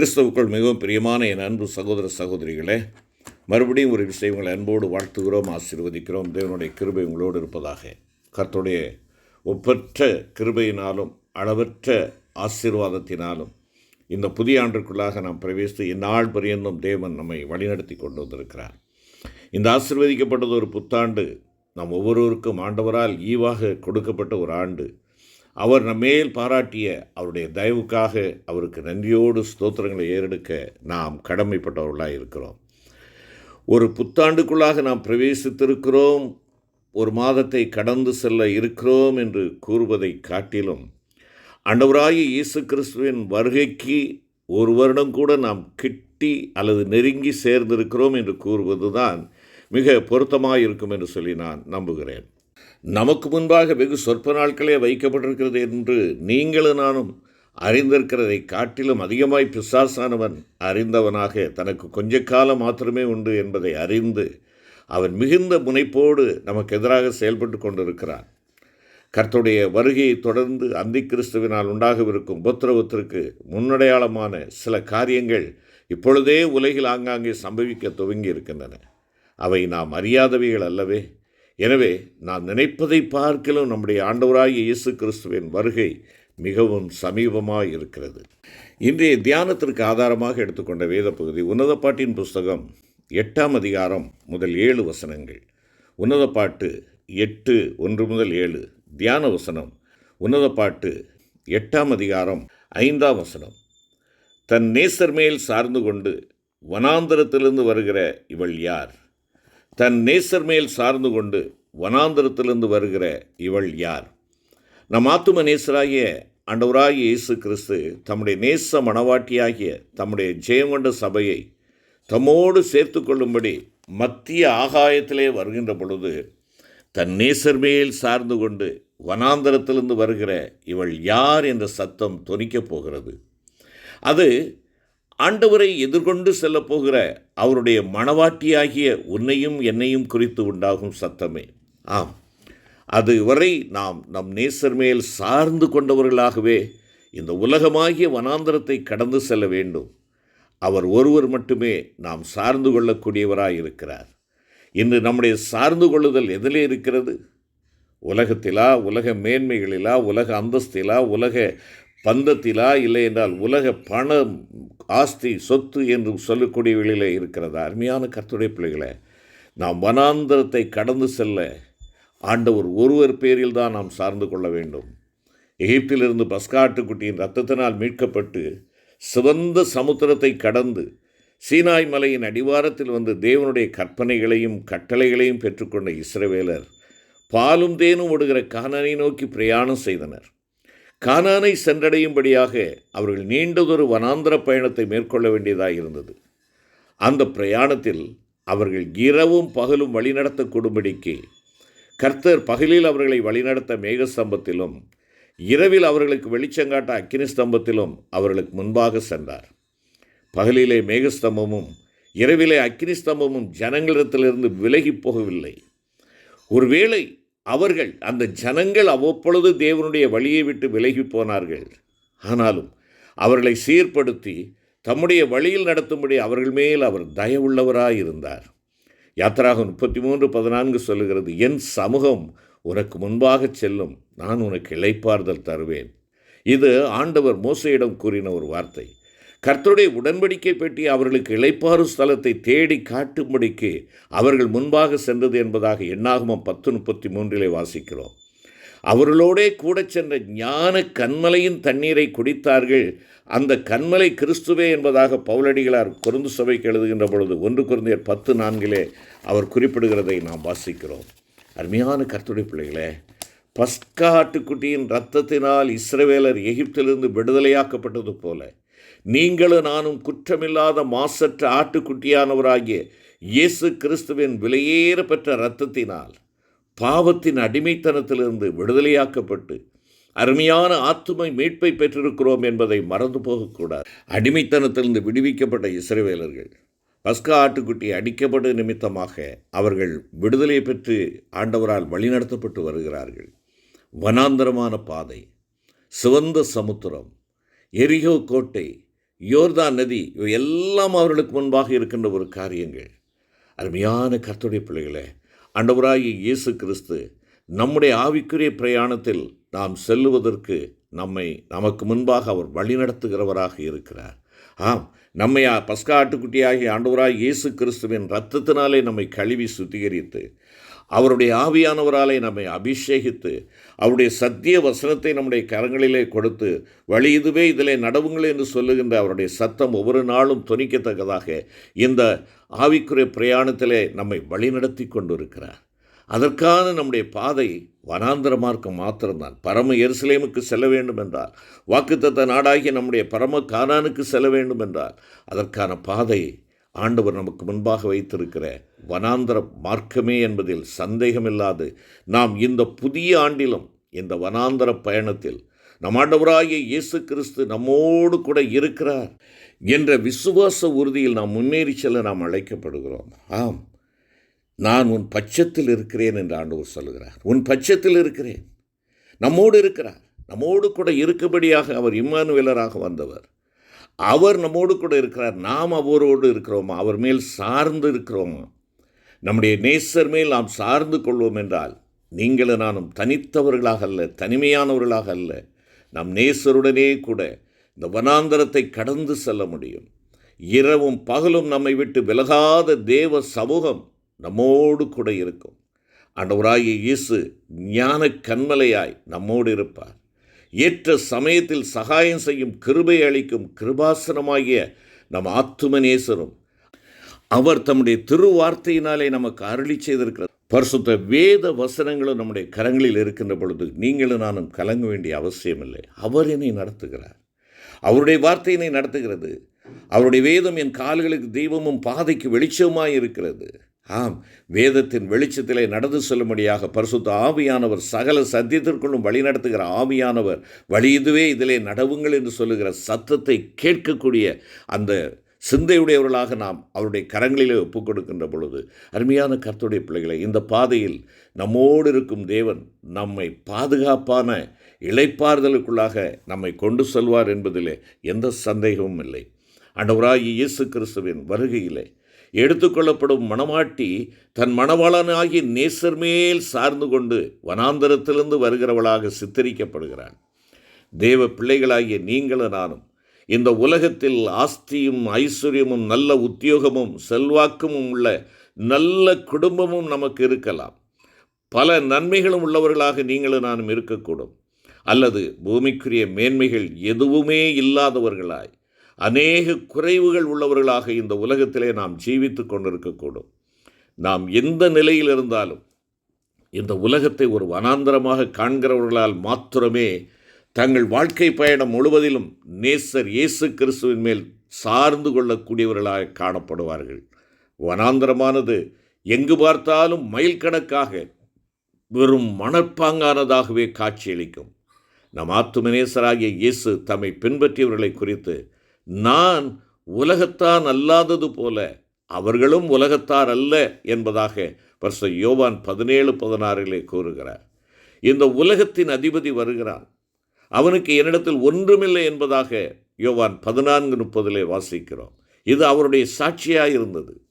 கிறிஸ்தவுக்குள் மிகவும் பிரியமான என் அன்பு சகோதர சகோதரிகளே மறுபடியும் ஒரு விஷயம் உங்களை அன்போடு வாழ்த்துகிறோம் ஆசீர்வதிக்கிறோம். தேவனுடைய கிருபை உங்களோடு இருப்பதாக. கர்த்தருடைய ஒப்பற்ற கிருபையினாலும் அளவற்ற ஆசீர்வாதத்தினாலும் இந்த புதிய ஆண்டிற்குள்ளாக நாம் பிரவேசித்து இந்நாள் பரியந்தும் தேவன் நம்மை வழிநடத்தி கொண்டு வந்திருக்கிறார். இந்த ஆசிர்வதிக்கப்பட்டது ஒரு புத்தாண்டு. நாம் ஒவ்வொருவருக்கும் ஆண்டவரால் ஈவாக கொடுக்கப்பட்ட ஒரு ஆண்டு. அவர் நம்மேல் பாராட்டிய அவருடைய தயவுக்காக அவருக்கு நன்றியோடு ஸ்தோத்திரங்களை ஏறெடுக்க நாம் கடமைப்பட்டவர்களாக இருக்கிறோம். ஒரு புத்தாண்டுக்குள்ளாக நாம் பிரவேசித்திருக்கிறோம். ஒரு மாதத்தை கடந்து செல்ல இருக்கிறோம் என்று கூறுவதை காட்டிலும் ஆண்டவராகிய இயேசு கிறிஸ்துவின் வருகைக்கு ஒரு வருடம் கூட நாம் கிட்டி அல்லது நெருங்கி சேர்ந்திருக்கிறோம் என்று கூறுவதுதான் மிக பொருத்தமாக இருக்கும் என்று சொல்லி நான் நம்புகிறேன். நமக்கு முன்பாக வெகு சொற்ப நாட்களே வைக்கப்பட்டிருக்கிறது என்று நீங்களும் நானும் அறிந்திருக்கிறதை காட்டிலும் அதிகமாய் பிசாசானவன் அறிந்தவனாக தனக்கு கொஞ்ச காலம் மாத்திரமே உண்டு என்பதை அறிந்து அவன் மிகுந்த முனைப்போடு நமக்கு எதிராக செயல்பட்டு கொண்டிருக்கிறான். கர்த்தருடைய வருகையை தொடர்ந்து அந்தி கிறிஸ்துவினால் உண்டாகவிருக்கும் உபத்திரவத்திற்கு முன்னடையாளமான சில காரியங்கள் இப்பொழுதே உலகில் ஆங்காங்கே சம்பவிக்க துவங்கி இருக்கின்றன அவை நாம் அறியாதவைகள் அல்லவே. எனவே நாம் நினைப்பதை பார்க்கலும் நம்முடைய ஆண்டவராகிய இயேசு கிறிஸ்துவின் வருகை மிகவும் சமீபமாக இருக்கிறது. இன்றைய தியானத்திற்கு ஆதாரமாக எடுத்துக்கொண்ட வேத பகுதி உன்னத பாட்டின் புஸ்தகம் எட்டாம் அதிகாரம் முதல் ஏழு வசனங்கள். உன்னத பாட்டு எட்டு ஒன்று முதல் ஏழு. தியான வசனம். உன்னத பாட்டு எட்டாம் அதிகாரம் ஐந்தாம் வசனம். தன் நேசர் மேல் சார்ந்து கொண்டு வனாந்தரத்திலிருந்து வருகிற இவள் யார்? தன் நேசர் மேல் சார்ந்து கொண்டு வனாந்தரத்திலிருந்து வருகிற இவள் யார்? நம் ஆத்தும நேசராகிய அண்டவராகிய இயேசு கிறிஸ்து தம்முடைய நேச மணவாட்டியாகிய தம்முடைய ஜெயங்கொண்ட சபையை தம்மோடு சேர்த்து கொள்ளும்படி மத்திய ஆகாயத்திலே வருகின்ற பொழுது தன் நேசர் மேல் சார்ந்து கொண்டு வனாந்தரத்திலிருந்து வருகிற இவள் யார் என்ற சத்தம் தொனிக்கப் போகிறது. அது ஆண்டவரை எதிர்கொண்டு செல்லப்போகிற அவருடைய மணவாட்டியாகிய உன்னையும் என்னையும் குறித்து உண்டாகும் சத்தமே. ஆம். அது வரை நாம் நம் நேசர் மேல் சார்ந்து கொண்டவர்களாகவே இந்த உலகமாகிய வனாந்தரத்தை கடந்து செல்ல வேண்டும். அவர் ஒருவர் மட்டுமே நாம் சார்ந்து கொள்ளக்கூடியவராய் இருக்கிறார் இன்று நம்முடைய சார்ந்து கொள்ளுதல் எதிலே இருக்கிறது? உலகத்திலா உலக மேன்மைகளிலா உலக அந்தஸ்திலா உலக பந்தத்திலா இல்லை என்றால் உலக பணம் ஆஸ்தி சொத்து என்று சொல்லக்கூடியவர்களிலே இருக்கிறதா? அருமையான கர்த்துடைய பிள்ளைகளை நாம் வனாந்தரத்தை கடந்து செல்ல ஆண்டவர் ஒருவர் பேரில் தான் நாம் சார்ந்து கொள்ள வேண்டும். எகிப்திலிருந்து பஸ்காட்டுக்குட்டியின் ரத்தத்தினால் மீட்கப்பட்டு சிவந்த சமுத்திரத்தை கடந்து சீனாய் மலையின் அடிவாரத்தில் வந்து தேவனுடைய கற்பனைகளையும் கட்டளைகளையும் பெற்றுக்கொண்ட இஸ்ரவேலர் பாலும் தேனும் ஒடுகிற கானனை நோக்கி பிரயாணம் செய்தனர். கானானை சென்றடையும்படியாக அவர்கள் நீண்டதொரு வனாந்தர பயணத்தை மேற்கொள்ள வேண்டியதாக இருந்தது. அந்த பிரயாணத்தில் அவர்கள் இரவும் பகலும் வழிநடத்தக்கூடும்படிக்கு கர்த்தர் பகலில் அவர்களை வழிநடத்த மேகஸ்தம்பத்திலும் இரவில் அவர்களுக்கு வெளிச்சங்காட்ட அக்கினி ஸ்தம்பத்திலும் அவர்களுக்கு முன்பாக சென்றார். பகலிலே மேகஸ்தம்பமும் இரவிலே அக்கினி ஸ்தம்பமும் ஜனங்களிடத்திலிருந்து விலகி போகவில்லை. ஒருவேளை அவர்கள் அந்த ஜனங்கள் அவ்வப்பொழுது தேவனுடைய வழியை விட்டு விலகி போனார்கள். ஆனாலும் அவர்களை சீர்படுத்தி தம்முடைய வழியில் நடத்தும்படி அவர்கள் மேல் அவர் தயவுள்ளவராய் இருந்தார் யாத்திராக முப்பத்தி மூன்று பதினான்கு சொல்லுகிறது என் சமூகம் உனக்கு முன்பாக செல்லும் நான் உனக்கு இழைப்பார்தல் தருவேன். இது ஆண்டவர் மோசையிடம் கூறின ஒரு வார்த்தை. கர்த்தருடைய உடன்படிக்கை பெட்டி அவர்களுக்கு இளைப்பாறு ஸ்தலத்தை தேடி காட்டும்படிக்கு அவர்கள் முன்பாக சென்றது என்பதாக எண்ணாகமம் பத்து முப்பத்தி மூன்றிலே வாசிக்கிறோம். அவர்களோடே கூட சென்ற ஞான கண்மலையின் தண்ணீரை குடித்தார்கள். அந்த கண்மலை கிறிஸ்துவே என்பதாக பவுலடிகளார் குருந்து சபைக்கு எழுதுகின்ற பொழுது ஒன்று குருந்தியர் பத்து நான்கிலே அவர் குறிப்பிடுகிறதை நாம் வாசிக்கிறோம். அருமையான கர்த்துடைய பிள்ளைகளே பஸ்கா ஆட்டுக்குட்டியின் இரத்தத்தினால் இஸ்ரவேலர் எகிப்திலிருந்து விடுதலையாக்கப்பட்டது போல நீங்களும் நானும் குற்றமில்லாத மாசற்ற ஆட்டுக்குட்டியானவராகிய இயேசு கிறிஸ்துவின் விலையேற பெற்ற இரத்தத்தினால் பாவத்தின் அடிமைத்தனத்திலிருந்து விடுதலையாக்கப்பட்டு அருமையான ஆத்துமை மீட்பை பெற்றிருக்கிறோம் என்பதை மறந்து போகக்கூடாது. அடிமைத்தனத்திலிருந்து விடுவிக்கப்பட்ட இசைவேலர்கள் பஸ்கா ஆட்டுக்குட்டி அடிக்கப்பட்ட நிமித்தமாக அவர்கள் விடுதலை பெற்று ஆண்டவரால் வழிநடத்தப்பட்டு வருகிறார்கள். வனாந்தரமான பாதை சிவந்த சமுத்திரம் எரிகோ கோட்டை யோர்தான் நதி இவை எல்லாம் அவர்களுக்கு முன்பாக இருக்கின்ற ஒரு காரியங்கள். அருமையான கர்த்துடைய பிள்ளைகளே ஆண்டவராகிய இயேசு கிறிஸ்து நம்முடைய ஆவிக்குரிய பிரயாணத்தில் நாம் செல்லுவதற்கு நம்மை நமக்கு முன்பாக அவர் வழிநடத்துகிறவராக இருக்கிறார். ஆம் நம்மை ஆ- பஸ்கா ஆட்டுக்குட்டியாகிய ஆண்டவராய் இயேசு கிறிஸ்துவின் ரத்தத்தினாலே நம்மை கழுவி சுத்திகரித்து அவருடைய ஆவியானவராலே நம்மை அபிஷேகித்து அவருடைய சத்திய வசனத்தை நம்முடைய கரங்களிலே கொடுத்து வழி இதுவே இதிலே நடவுங்கள் என்று சொல்லுகின்ற அவருடைய சத்தம் ஒவ்வொரு நாளும் துணிக்கத்தக்கதாக இந்த ஆவிக்குரிய பிரயாணத்திலே நம்மை வழிநடத்தி கொண்டிருக்கிறார். அதற்கான நம்முடைய பாதை வனாந்திர மார்க்கம் மாத்திரம்தான். பரம எருசலேமுக்கு செல்ல வேண்டும் என்றால் வாக்குத்தத்த நாடாகிய நம்முடைய பரம கானானுக்கு செல்ல வேண்டும் என்றால் அதற்கான பாதை ஆண்டவர் நமக்கு முன்பாக வைத்திருக்கிற வனாந்தர மார்க்கமே என்பதில் சந்தேகமில்லாது நாம் இந்த புதிய ஆண்டிலும் இந்த வனாந்தர பயணத்தில் நம் ஆண்டவராகிய இயேசு கிறிஸ்து நம்மோடு கூட இருக்கிறார் என்ற விசுவாச உறுதியில் நாம் முன்னேறி செல்ல நாம் அழைக்கப்படுகிறோம். ஆம். நான் உன் பட்சத்தில் இருக்கிறேன் என்று ஆண்டவர் சொல்லுகிறார். உன் பட்சத்தில் இருக்கிறேன். நம்மோடு இருக்கிறார். நம்மோடு கூட இருக்கும்படியாக அவர் இம்மானுவேலராக வந்தவர். அவர் நம்மோடு கூட இருக்கிறார். நாம் அவரோடு இருக்கிறோமா? அவர் மேல் சார்ந்து இருக்கிறோமா? நம்முடைய நேசர் மேல் நாம் சார்ந்து கொள்வோம் என்றால் நீங்களும் நானும் தனித்தவர்களாக அல்ல தனிமையானவர்களாக அல்ல நம் நேசருடனே கூட இந்த வனாந்தரத்தை கடந்து செல்ல முடியும். இரவும் பகலும் நம்மை விட்டு விலகாத தேவ சமூகம் நம்மோடு கூட இருக்கும். ஆண்டவராகிய இயேசு ஞான கண்மலையாய் நம்மோடு இருப்பார். ஏற்ற சமயத்தில் சகாயம் செய்யும் கிருபை அளிக்கும் கிருபாசனமாகிய நம் ஆத்துமநேசரும் அவர் தம்முடைய திருவார்த்தையினாலே நமக்கு அருளி செய்திருக்கிறார். பரிசுத்த வேத வசனங்களும் நம்முடைய கரங்களில் இருக்கின்ற பொழுது நீங்களும் நானும் கலங்க வேண்டிய அவசியமில்லை. அவர் என்னை நடத்துகிறார். அவருடைய வார்த்தையினை நடத்துகிறது. அவருடைய வேதம் என் கால்களுக்கு தெய்வமும் பாதைக்கு வெளிச்சமாக இருக்கிறது. ஆம் வேதத்தின் வெளிச்சத்திலே நடந்து செல்லும்படியாக பரிசுத்த ஆவியானவர் சகல சத்தியத்திற்குள்ளும் வழி நடத்துகிற ஆவியானவர் வழி இதுவே இதிலே நடவுங்கள் என்று சொல்லுகிற சத்தத்தை கேட்கக்கூடிய அந்த சிந்தையுடையவர்களாக நாம் அவருடைய கரங்களிலே ஒப்புக் கொடுக்கின்ற பொழுது அருமையான கருத்துடைய பிள்ளைகளை இந்த பாதையில் நம்மோடு இருக்கும் தேவன் நம்மை பாதுகாப்பான இழைப்பாறுதலுக்குள்ளாக நம்மை கொண்டு செல்வார் என்பதிலே எந்த சந்தேகமும் இல்லை. அண்டவராகி இயேசு கிறிஸ்துவின் வருகையிலே எடுத்துக்கொள்ளப்படும் மணமாட்டி தன் மணவாளனாகி நேசர் மேல் சார்ந்து கொண்டு வனாந்தரத்திலிருந்து வருகிறவளாக சித்தரிக்கப்படுகிறான். தேவ பிள்ளைகளாகிய நீங்களும் நானும் இந்த உலகத்தில் ஆஸ்தியும் ஐஸ்வர்யமும் நல்ல உத்தியோகமும் செல்வாக்கமும் உள்ள நல்ல குடும்பமும் நமக்கு இருக்கலாம். பல நன்மைகளும் உள்ளவர்களாக நீங்களும் நானும் இருக்கக்கூடும். அல்லது பூமிக்குரிய மேன்மைகள் எதுவுமே இல்லாதவர்களாய் அநேக குறைவுகள் உள்ளவர்களாக இந்த உலகத்திலே நாம் ஜீவித்து கொண்டிருக்கக்கூடும். நாம் எந்த நிலையில் இருந்தாலும் இந்த உலகத்தை ஒரு வனாந்தரமாக காண்கிறவர்களால் மாத்திரமே தங்கள் வாழ்க்கை பயணம் முழுவதிலும் நேசர் இயேசு கிறிஸ்துவின் மேல் சார்ந்து கொள்ளக்கூடியவர்களாக காணப்படுவார்கள். வனாந்தரமானது எங்கு பார்த்தாலும் மைல் கணக்காக வெறும் மணற்பாங்கானதாகவே காட்சியளிக்கும். நம் ஆத்துமநேசராகிய இயேசு தம்மை பின்பற்றியவர்களை குறித்து நான் உலகத்தான் அல்லாதது போல அவர்களும் உலகத்தார் அல்ல என்பதாக பரிசு யோவான் பதினேழு பதினாறிலே கூறுகிறார். இந்த உலகத்தின் அதிபதி வருகிறான். அவனுக்கு என்னிடத்தில் ஒன்றுமில்லை என்பதாக யோவான் பதினான்கு முப்பதிலே வாசிக்கிறோம். இது அவருடைய சாட்சியாக இருந்தது.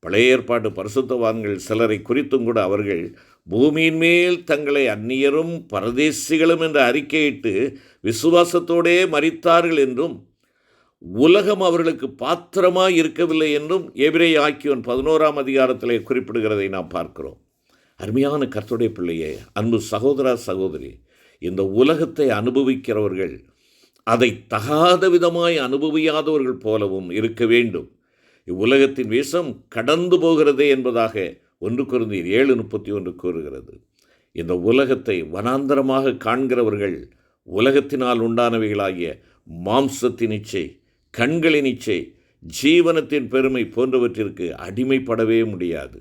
பழைய ஏற்பாடு பரிசுத்தவான்கள் சிலரை குறித்தும் கூட அவர்கள் பூமியின் மேல் தங்களை அந்நியரும் பரதேசிகளும் என்று அறிக்கையிட்டு விசுவாசத்தோடே மறித்தார்கள் என்றும் உலகம் அவர்களுக்கு பாத்திரமாக இருக்கவில்லை என்றும் எபிரே ஆக்கியோன் பதினோராம் அதிகாரத்திலே குறிப்பிடுகிறதை நாம் பார்க்கிறோம். அருமையான கர்த்தருடைய பிள்ளையே அன்பு சகோதரா சகோதரி இந்த உலகத்தை அனுபவிக்கிறவர்கள் அதை தகாத விதமாய் அனுபவியாதவர்கள் போலவும் இருக்க வேண்டும். இவ்வுலகத்தின் விஷம் கடந்து போகிறதே என்பதாக ஒன்று குருந்தீர் ஏழு முப்பத்தி ஒன்று கூறுகிறது. இந்த உலகத்தை வனாந்தரமாக காண்கிறவர்கள் உலகத்தினால் உண்டானவைகளாகிய மாம்சத்தின் இச்சை கண்களின் இச்சை ஜீவனத்தின் பெருமை போன்றவற்றிற்கு அடிமைப்படவே முடியாது.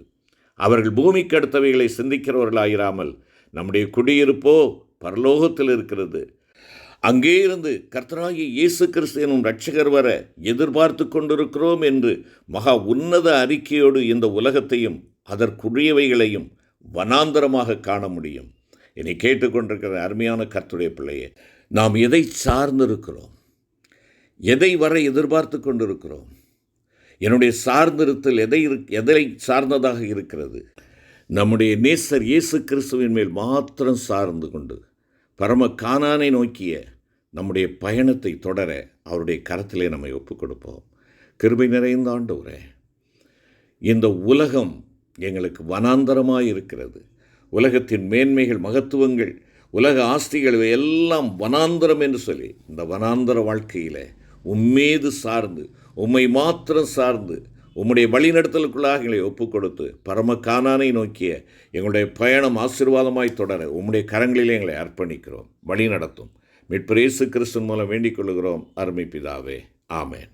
அவர்கள் பூமிக்கு அடுத்தவைகளை சிந்திக்கிறவர்களாயிராமல் நம்முடைய குடியிருப்போ பரலோகத்தில் இருக்கிறது. அங்கே இருந்து கர்த்தராகிய இயேசு கிறிஸ்து எனும் ரட்சகர் வர எதிர்பார்த்து கொண்டிருக்கிறோம் என்று மகா உன்னத அறிக்கையோடு இந்த உலகத்தையும் அதற்குரியவைகளையும் வனாந்தரமாக காண முடியும். என்னை கேட்டுக்கொண்டிருக்கிற அருமையான கர்த்துடைய பிள்ளையே நாம் எதை சார்ந்திருக்கிறோம்? எதை வர எதிர்பார்த்து கொண்டிருக்கிறோம்? என்னுடைய சார்ந்திருத்தல் எதை இருக் எதை சார்ந்ததாக இருக்கிறது? நம்முடைய நேசர் இயேசு கிறிஸ்துவின் மேல் மாத்திரம் சார்ந்து கொண்டு பரம கானானை நோக்கிய நம்முடைய பயணத்தை தொடர அவருடைய கரத்திலே நம்மை ஒப்புக் கொடுப்போம். கிருபை நிறைந்த ஆண்டவரே இந்த உலகம் எங்களுக்கு வனாந்தரமாக இருக்கிறது. உலகத்தின் மேன்மைகள் மகத்துவங்கள் உலக ஆஸ்திகள் எல்லாம் வனாந்தரம் என்று சொல்லி இந்த வனாந்தர வாழ்க்கையில் உம்மீது சார்ந்து உம்மை மாத்திரம் சார்ந்து உம்முடைய வழிநடத்தலுக்குள்ளாக எங்களை ஒப்புக் கொடுத்து பரம காணானை நோக்கிய எங்களுடைய பயணம் ஆசீர்வாதமாய் தொடர உம்முடைய கரங்களிலே எங்களை அர்ப்பணிக்கிறோம் வழி நடத்தும் மீட்பர் இயேசு கிறிஸ்துவின் மூலம் வேண்டிக் கொள்கிறோம் அருமை பிதாவே. ஆமேன்.